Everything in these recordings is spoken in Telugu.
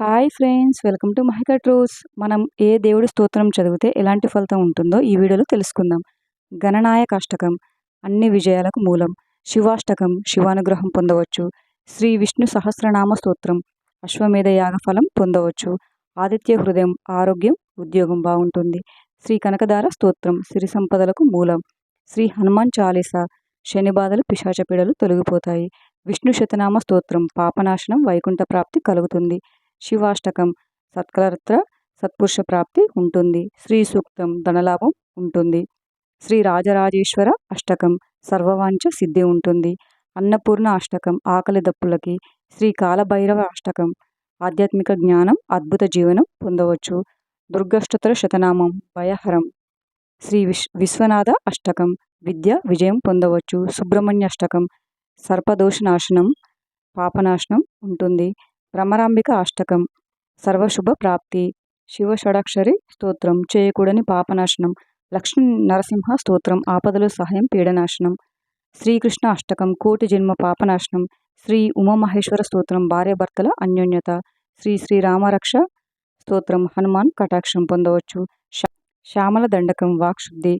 Hi friends welcome to Mahika truths. మనం ఏ దేవుడి స్తోత్రం చదివితే ఎలాంటి ఫలితం ఉంటుందో ఈ వీడియోలో తెలుసుకుందాం. గణనాయక అష్టకం అన్ని విజయాలకు మూలం. శివాష్టకం శివానుగ్రహం పొందవచ్చు. శ్రీ విష్ణు సహస్రనామ స్తోత్రం అశ్వమేధ యాగ ఫలం పొందవచ్చు. ఆదిత్య హృదయం ఆరోగ్యం ఉద్యోగం బాగుంటుంది. శ్రీ కనకదార స్తోత్రం సిరి సంపదలకు మూలం. శ్రీ హనుమాన్ చాలీస శని బాధలు పిశాచపీడలు తొలగిపోతాయి. విష్ణు శతనామ స్తోత్రం పాపనాశనం వైకుంఠ ప్రాప్తి కలుగుతుంది. శివాష్టకం సత్కలత్ర సత్పురుష ప్రాప్తి ఉంటుంది. శ్రీ సూక్తం ధనలాభం ఉంటుంది. శ్రీ రాజరాజేశ్వర అష్టకం సర్వవాంఛ సిద్ధి ఉంటుంది. అన్నపూర్ణ అష్టకం ఆకలి దప్పులకి శ్రీ కాలభైరవ అష్టకం ఆధ్యాత్మిక జ్ఞానం అద్భుత జీవనం పొందవచ్చు. దుర్గష్టోత్తర శతనామం భయహరం శ్రీ విశ్ విశ్వనాథ అష్టకం విద్య విజయం పొందవచ్చు. సుబ్రహ్మణ్య అష్టకం సర్పదోష నాశనం పాపనాశనం ఉంటుంది. భ్రమరాంబిక అష్టకం. సర్వశుభ ప్రాప్తి. శివ షడాక్షరి స్తోత్రం. చేయకూడని పాపనాశనం. లక్ష్మీ నరసింహ స్తోత్రం. ఆపదలు సహాయం పీడనాశనం. శ్రీకృష్ణ అష్టకం. కోటి జన్మ పాపనాశనం. శ్రీ ఉమామహేశ్వర స్తోత్రం. భార్యాభర్తల అన్యోన్యత. శ్రీ శ్రీ రామరక్ష స్తోత్రం. హనుమాన్ కటాక్షం పొందవచ్చు. శ్యామల దండకం. వాక్శుద్ధి.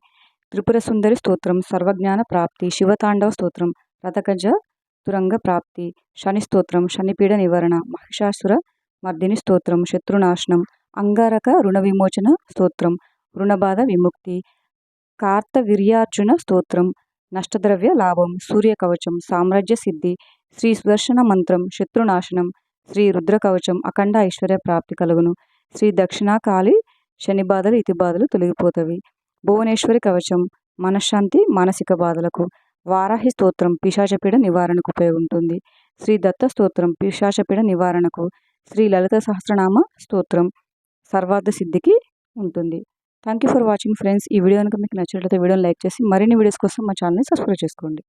త్రిపుర సుందరి స్తోత్రం. సర్వజ్ఞాన ప్రాప్తి. శివతాండవ స్తోత్రం. రథగజ తురంగ ప్రాప్తి శని స్తోత్రం శనిపీడ నివారణ మహిషాసుర మర్దిని స్తోత్రం శత్రునాశనం అంగారక రుణ విమోచన స్తోత్రం రుణబాధ విముక్తి కార్తవీర్యార్జున స్తోత్రం నష్టద్రవ్య లాభం సూర్య కవచం సామ్రాజ్య సిద్ధి శ్రీ సుదర్శన మంత్రం శత్రునాశనం శ్రీ రుద్ర కవచం అఖండ ఐశ్వర్య ప్రాప్తి కలుగును. శ్రీ దక్షిణాకాళి శని బాధలు ఇతి బాధలు తొలగిపోతవి. భువనేశ్వరి కవచం మనశ్శాంతి మానసిక బాధలకు. వారాహి స్తోత్రం పిశాచపీడ నివారణకు ఉపయోగం శ్రీ దత్త స్తోత్రం పిశాచపీడ నివారణకు శ్రీ లలిత సహస్రనామ స్తోత్రం సర్వార్థ సిద్ధికి ఉంటుంది. Thank you for watching friends ఈ వీడియో కనుక మీకు నచ్చినట్లయితే వీడియోని లైక్ చేసి మరిన్ని వీడియోస్ కోసం మా ఛానల్ని సబ్స్క్రైబ్ చేసుకోండి.